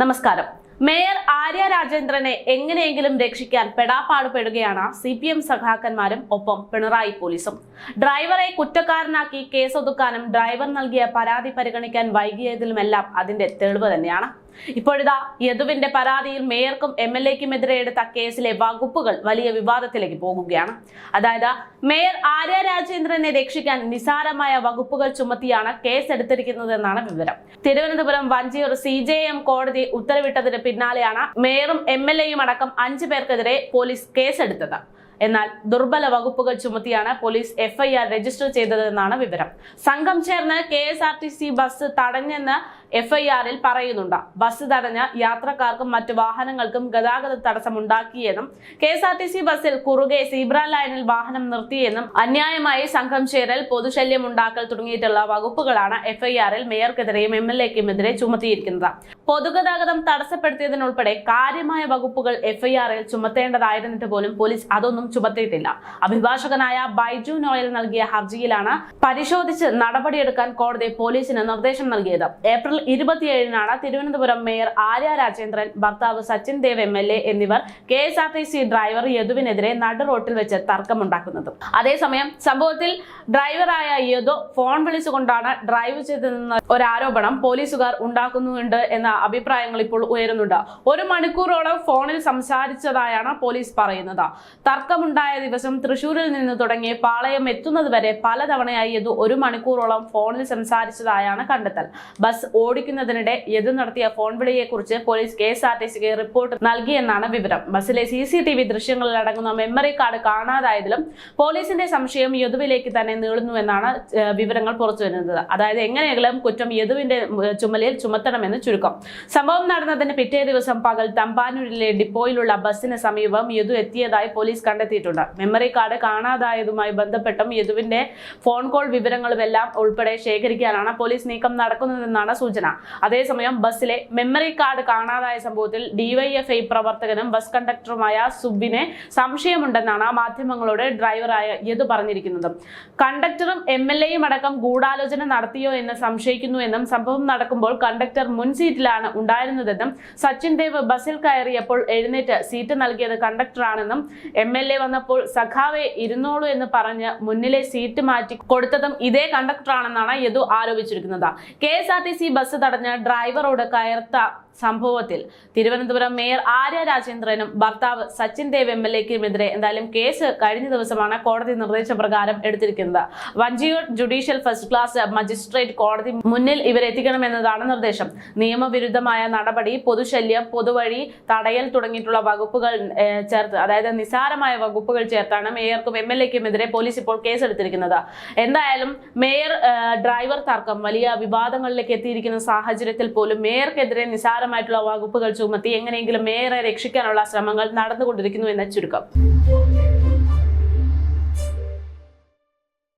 നമസ്കാരം. മേയർ ആര്യ രാജേന്ദ്രനെ എങ്ങനെയെങ്കിലും രക്ഷിക്കാൻ പെടാപ്പാടുപെടുകയാണ് സി പി എം സഖാക്കന്മാരും ഒപ്പം പിണറായി പോലീസും. ഡ്രൈവറെ കുറ്റക്കാരനാക്കി കേസൊതുക്കാനും ഡ്രൈവർ നൽകിയ പരാതി പരിഗണിക്കാൻ വൈകിയതിലുമെല്ലാം അതിന്റെ തെളിവ് തന്നെയാണ്. ഇപ്പോഴിതാ യദുവിന്റെ പരാതിയിൽ മേയർക്കും എം എൽ എക്കുമെതിരെ എടുത്ത കേസിലെ വകുപ്പുകൾ വലിയ വിവാദത്തിലേക്ക് പോകുകയാണ്. അതായത് മേയർ ആര്യ രാജേന്ദ്രനെ രക്ഷിക്കാൻ നിസാരമായ വകുപ്പുകൾ ചുമത്തിയാണ് കേസ് എടുത്തിരിക്കുന്നതെന്നാണ് വിവരം. Thiruvananthapuram Vanchiyoor C J M കോടതി ഉത്തരവിട്ടതിന് പിന്നാലെയാണ് മേയറും എം എൽ എയും അടക്കം അഞ്ചു പേർക്കെതിരെ പോലീസ് കേസെടുത്തത്. എന്നാൽ ദുർബല വകുപ്പുകൾ ചുമത്തിയാണ് പോലീസ് എഫ്ഐആർ രജിസ്റ്റർ ചെയ്തതെന്നാണ് വിവരം. സംഘം ചേർന്ന് K S R T C bus തടഞ്ഞെന്ന് എഫ്ഐആറിൽ പറയുന്നുണ്ട്. ബസ് തടഞ്ഞ യാത്രക്കാർക്കും മറ്റു വാഹനങ്ങൾക്കും ഗതാഗത തടസ്സമുണ്ടാക്കിയെന്നും K S R T C ബസ്സിൽ കുറുകെ സീബ്ര ലൈനിൽ വാഹനം നിർത്തിയെന്നും അന്യായമായി സംഘം ചേരൽ പൊതുശല്യം ഉണ്ടാക്കൽ തുടങ്ങിയിട്ടുള്ള വകുപ്പുകളാണ് എഫ്ഐആറിൽ മേയർക്കെതിരെയും എം എൽ എക്കുമെതിരെ ചുമത്തിയിരിക്കുന്നത്. പൊതുഗതാഗതം തടസ്സപ്പെടുത്തിയതിനുൾപ്പെടെ കാര്യമായ വകുപ്പുകൾ എഫ്ഐആറിൽ ചുമത്തേണ്ടതായിരുന്നിട്ട് പോലും പോലീസ് അതൊന്നും ചുമത്തിയിട്ടില്ല. അഭിഭാഷകനായ ബൈജു നോയൽ നൽകിയ ഹർജിയിലാണ് പരിശോധിച്ച് നടപടിയെടുക്കാൻ കോടതി പോലീസിന് നിർദ്ദേശം നൽകിയത്. ഏപ്രിൽ ഇരുപത്തിയേഴിനാണ് തിരുവനന്തപുരം മേയർ ആര്യ രാജേന്ദ്രൻ ഭർത്താവ് Sachin Dev M L A എന്നിവർ K S R T C driver യദുവിനെതിരെ നടു റോട്ടിൽ വെച്ച് തർക്കമുണ്ടാക്കുന്നത്. അതേസമയം സംഭവത്തിൽ ഡ്രൈവറായ യദു ഫോൺ വിളിച്ചുകൊണ്ടാണ് ഡ്രൈവ് ചെയ്തതെന്ന ഒരു ആരോപണം പോലീസുകാർ ഉണ്ടാക്കുന്നുണ്ട് എന്ന അഭിപ്രായങ്ങൾ ഇപ്പോൾ ഉയരുന്നുണ്ട്. ഒരു മണിക്കൂറോളം ഫോണിൽ സംസാരിച്ചതായാണ് പോലീസ് പറയുന്നത്. തർക്കമുണ്ടായ ദിവസം തൃശൂരിൽ നിന്ന് തുടങ്ങി പാളയം എത്തുന്നത് വരെ പലതവണയായി യദു ഒരു മണിക്കൂറോളം ഫോണിൽ സംസാരിച്ചതായാണ് കണ്ടെത്തൽ. ബസ് ഓടിക്കുന്നതിനിടെ യദു നടത്തിയ phone വിളിയെക്കുറിച്ച് police K S R T സിക്ക് റിപ്പോർട്ട് നൽകിയെന്നാണ് വിവരം. ബസ്സിലെ സി സി ടി വി ദൃശ്യങ്ങളിൽ അടങ്ങുന്ന മെമ്മറി കാർഡ് കാണാതായതിലും പോലീസിന്റെ സംശയം യദുവിലേക്ക് തന്നെ നീളുന്നുവെന്നാണ് വിവരങ്ങൾ വിവരങ്ങൾ പുറത്തുവരുന്നത് അതായത് എങ്ങനെയെങ്കിലും കുറ്റം യദുവിന്റെ ചുമലിൽ ചുമത്തണമെന്ന് ചുരുക്കം. സംഭവം നടന്നതിന് പിറ്റേ ദിവസം പകൽ തമ്പാനൂരിലെ ഡിപ്പോയിലുള്ള ബസ്സിന് സമീപം യദു എത്തിയതായി പോലീസ് കണ്ടെത്തിയിട്ടുണ്ട്. മെമ്മറി കാർഡ് കാണാതായതുമായി ബന്ധപ്പെട്ടും യദുവിന്റെ ഫോൺ കോൾ വിവരങ്ങളുമെല്ലാം ഉൾപ്പെടെ ശേഖരിക്കാനാണ് പോലീസ് നീക്കം നടക്കുന്നതെന്നാണ് സൂചന അതേസമയം ബസ്സിലെ മെമ്മറി കാർഡ് കാണാതായ സംഭവത്തിൽ ഡിവൈഎഫ്ഐ പ്രവർത്തകനും ബസ് കണ്ടക്ടറുമായ സുബിനെ സംശയമുണ്ടെന്നാണ് മാധ്യമങ്ങളോട് ഡ്രൈവറായ യദു പറഞ്ഞിരിക്കുന്നത്. കണ്ടക്ടറും എം എൽ എയും അടക്കം ഗൂഢാലോചന നടത്തിയോ എന്ന് സംശയിക്കുന്നു എന്നും സംഭവം നടക്കുമ്പോൾ കണ്ടക്ടർ മുൻ സീറ്റിലാണ് ഉണ്ടായിരുന്നതെന്നും സച്ചിൻ ദേവ് ബസ്സിൽ കയറിയപ്പോൾ എഴുന്നേറ്റ് സീറ്റ് നൽകിയത് കണ്ടക്ടറാണെന്നും എം എൽ എ വന്നപ്പോൾ സഖാവെ ഇരുന്നോളൂ എന്ന് പറഞ്ഞ് മുന്നിലെ സീറ്റ് മാറ്റി കൊടുത്തതും ഇതേ കണ്ടക്ടറാണെന്നാണ് Yadu ആരോപിച്ചിരിക്കുന്നത്. K S R T C bus തടഞ്ഞ ഡ്രൈവറോട് കയർത്ത സംഭവത്തിൽ തിരുവനന്തപുരം മേയർ ആര്യ രാജേന്ദ്രനും ഭർത്താവ് സച്ചിൻ ദേവ് എം എൽ എക്കുമെതിരെ എന്തായാലും കേസ് കഴിഞ്ഞ ദിവസമാണ് കോടതി നിർദ്ദേശപ്രകാരം എടുത്തിരിക്കുന്നത്. Vanchiyoor judicial first class magistrate കോടതി മുന്നിൽ ഇവരെത്തിക്കണമെന്നതാണ് നിർദ്ദേശം. നിയമവിരുദ്ധമായ നടപടി പൊതുശല്യം പൊതുവഴി തടയൽ തുടങ്ങിയിട്ടുള്ള വകുപ്പുകൾ ചേർത്ത് അതായത് നിസാരമായ വകുപ്പുകൾ ചേർത്താണ് മേയർക്കും എം എൽ എക്കുമെതിരെ പോലീസ് ഇപ്പോൾ കേസെടുത്തിരിക്കുന്നത്. എന്തായാലും മേയർ ഡ്രൈവർ തർക്കം വലിയ വിവാദങ്ങളിലേക്ക് എത്തിയിരിക്കുന്ന സാഹചര്യത്തിൽ പോലും മേയർക്കെതിരെ നിസാരമായിട്ടുള്ള വകുപ്പുകൾ ചുമത്തി എങ്ങനെയെങ്കിലും മേയറെ രക്ഷിക്കാനുള്ള ശ്രമങ്ങൾ നടന്നുകൊണ്ടിരിക്കുന്നു എന്ന ചുരുക്കം.